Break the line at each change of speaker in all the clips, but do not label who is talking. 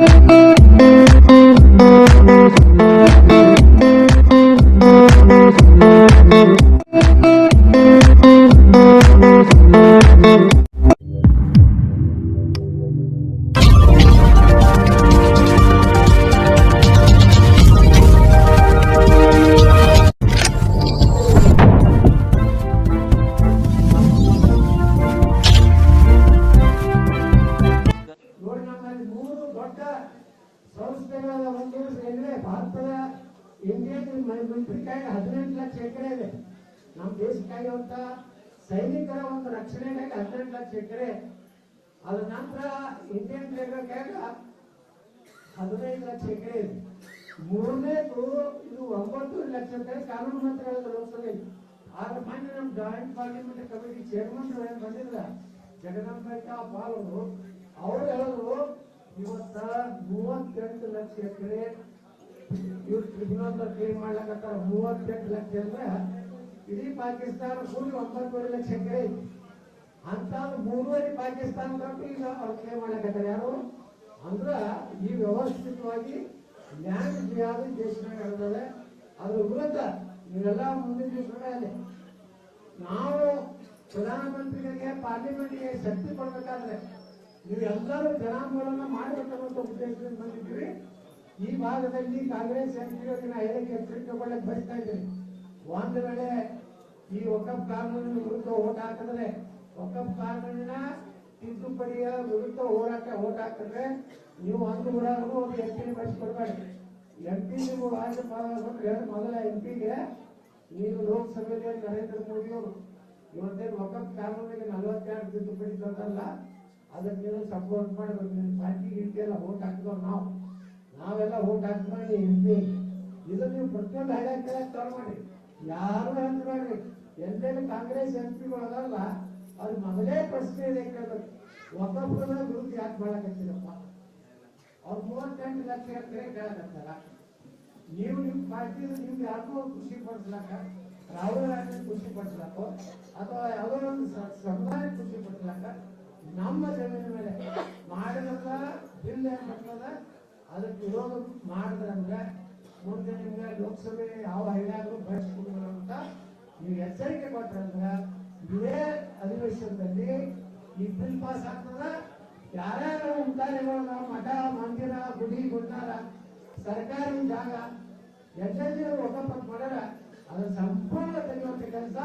Thank you. ಸಂಸ್ಥೆಗಳ ಒಂದು railway ಭಾರತದ ಇಂಡಿಯನ್ ಮಿಲಿಟರಿಗಾಗಿ ಹದಿನೆಂಟು ಲಕ್ಷ ಎಕರೆ ಇದೆ. ನಮ್ಮ ದೇಶಕ್ಕಾಗಿರುವಂತ ಸೈನಿಕರ ಒಂದು ರಕ್ಷಣೆಗಾಗಿ ಹದಿನೆಂಟು ಲಕ್ಷ ಎಕರೆ. ಅದ ನಂತರ ಇಂಡಿಯನ್ ರೈಲ್ವೆಗಾಗಿ ಹದಿನೈದು ಲಕ್ಷ ಎಕರೆ ಇದೆ. ಮೂರನೇದು ಇದು ಒಂಬತ್ತು ಲಕ್ಷ ಎಕರೆ ಕಾನೂನು ಮಂತ್ರಿಗಳ ಲೋಕಸಭೆ ಆಗ ಮೊನ್ನೆ ನಮ್ಮ ಜಾಯಿಂಟ್ ಪಾರ್ಲಿಮೆಂಟ್ ಕಮಿಟಿ ಚೇರ್ಮನ್ ಬಂದಿಲ್ಲ ಜಗದಂಬಿಕಾ ಪಾಲ್ ಅವರು ಅವ್ರು ಹೇಳಿದ್ರು ಇವತ್ತ ಮೂವತ್ತೆಂಟು ಲಕ್ಷ ಎಕರೆ ಇವ್ರು ಟ್ರಿಬ್ಯುನಲ್ ಕ್ಲೀನ್ ಮಾಡ್ಲಕತ್ತಾರ. ಮೂವತ್ತೆಂಟು ಲಕ್ಷ ಅಂದ್ರೆ ಇಡೀ ಪಾಕಿಸ್ತಾನ ಕೂಡಿ ಒಂಬತ್ತುವರೆ ಲಕ್ಷ ಎಕರೆ ಐತಿ. ಅಂತ ಮೂರುವರೆ ಪಾಕಿಸ್ತಾನ ತನಕ ಈಗ ಅವ್ರು ಕ್ಲೇಮ್ ಮಾಡ್ಲಕತ್ತಾರ. ಯಾರು? ಅಂದ್ರ ಈ ವ್ಯವಸ್ಥಿತವಾಗಿ ಲ್ಯಾಂಡ್ ಜಿಯಾದ ದೇಶನಾಗ ನಡೆದದೆ. ಅದ್ರ ವಿರುದ್ಧ ನೀವೆಲ್ಲ ಮುಂದಿನ ದಿವಸಗಳಲ್ಲಿ ನಾವು ಪ್ರಧಾನಮಂತ್ರಿಗಳಿಗೆ ಪಾರ್ಲಿಮೆಂಟ್ಗೆ ಶಕ್ತಿ ಕೊಡ್ಬೇಕಾದ್ರೆ ನೀವೆಲ್ಲರೂ ಜನಾಂದೋಲನ ಮಾಡಬೇಕನ್ನೋ ಉದ್ದೇಶದಿಂದ ಬಂದಿದ್ದೀವಿ ಈ ಭಾಗದಲ್ಲಿ ಕಾಂಗ್ರೆಸ್ ಎಂಪಿಗಳಿಗೆ ನಾ ಹೇಳಿಕೆ ಎಚ್ಚರಿಕೆ ಕೊಡಕ್ಕೆ ಬಯಸ್ತಾ ಇದ್ದೀನಿ ಒಂದು ವೇಳೆ ಈ ವಕಫ್ ಕಾನೂನಿನ ವಿರುದ್ಧ ಓಟ್ ಹಾಕಿದ್ರೆ ವಕಫ್ ಕಾನೂನಿನ ತಿದ್ದುಪಡಿಯ ವಿರುದ್ಧ ಹೋರಾಟ ಓಟ್ ಹಾಕಿದ್ರೆ ನೀವು ಒಂದು ಕೂಡ ಒಂದು ಎಂ ಪಿ ಬಳಸ್ಕೊಡ್ಬೇಡಿ ಎಂ ಪಿ ನೀವು ರಾಜ್ಯ ಮೊದಲ ಎಂ ಪಿಗೆ ನೀವು ಲೋಕಸಭೆಯಲ್ಲಿ ನರೇಂದ್ರ ಮೋದಿ ಅವರು ಇವತ್ತೇನು ವಕಫ್ ಕಾನೂನಿಗೆ ನಲವತ್ತೆರಡು ತಿದ್ದುಪಡಿ ತಂದಲ್ಲ ಅದಕ್ಕೆ ನೀವು ಸಪೋರ್ಟ್ ಮಾಡಿ ಪಾರ್ಟಿ ಗಿಂಟಿ ಎಲ್ಲ ಓಟ್ ಹಾಕಿದವ್ರು ನಾವು? ನಾವೆಲ್ಲ ಓಟ್ ಹಾಕ್ ಮಾಡಿ ಪಿ ಇದು ನೀವು ಪ್ರತಿಯೊಂದು ಹಳೆ ಕೇಳಕ್ ಚಾಲು ಮಾಡಿ. ಯಾರು ಅಂದ್ಬೇಡ್ರಿ ಎಲ್ಲೆಲ್ಲಿ ಕಾಂಗ್ರೆಸ್ ಎಂ ಪಿಗಳು ಅದಲ್ಲ ಅದು ಮೊದಲೇ ಪ್ರಶ್ನೆ ಇದೆ ಕೇಳಬೇಕು. ವಕಫ್ಗಳ ವಿರುದ್ಧ ಯಾಕೆ ಮಾಡಕತ್ತೀರಪ್ಪ? ಅವ್ರು ಮೂವತ್ತೆಂಟು ಲಕ್ಷ ಎಕರೆ ಕೇಳಕತ್ತಾರ ನೀವು ನಿಮ್ಮ ಪಾರ್ಟಿ ನಿಮ್ಗೆ ಯಾರಿಗೂ ಖುಷಿ ಪಡಿಸ್ಲಾಕ? ರಾಹುಲ್ ಗಾಂಧಿ ಖುಷಿ ಪಡಿಸ್ಲಾಕೋ? ಅಥವಾ ಯಾವುದೋ ಒಂದು ಸಮುದಾಯ ಖುಷಿ ಪಡಿಸ್ಲಾಕ? ನಮ್ಮ ಜಮೀನ ಮೇಲೆ ಮಾಡಿದ ಬಿಲ್ ಏನ್ ಬರ್ತದ ಅದಕ್ಕೆ ವಿರೋಧ ಮಾಡಿದ್ರಂದ್ರೆ ಮುಂದೆ ನಿಮ್ಗೆ ಲೋಕಸಭೆ ಯಾವ ಹಳ್ಳಿಯಾದ್ರು ಬಳಸ್ಕೊಡ್ಬೋದು ಅಂತ ನೀವು ಎಚ್ಚರಿಕೆ ಕೊಟ್ರಂದ್ರೆ ಇದೇ ಅಧಿವೇಶನದಲ್ಲಿ ಈ ಬಿಲ್ ಪಾಸ್ ಆಗ್ತದ? ಯಾರ್ಯಾರು ಉದ್ದಾರಿಗಳನ್ನ ಮಠ, ಮಂದಿರ, ಗುಡಿ ಗುಂಡಾರ ಸರ್ಕಾರಿ ಜಾಗ ಎಲ್ಲೆಲ್ಲಿ ಒಕ್ಕಪಟ್ಟು ಮಾಡ್ಯಾರ? ಅದನ್ನ ಸಂಪೂರ್ಣ ತೆಗೆಯುವಂತ ಕೆಲಸ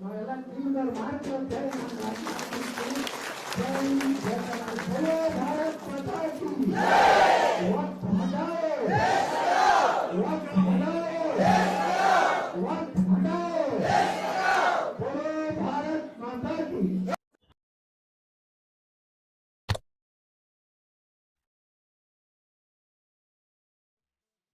ನಾವೆಲ್ಲ ಟೀಮ್ಗಳು ಮಾಡ್ತೀವಿ ಅಂತ ಹೇಳಿ जय जय भारत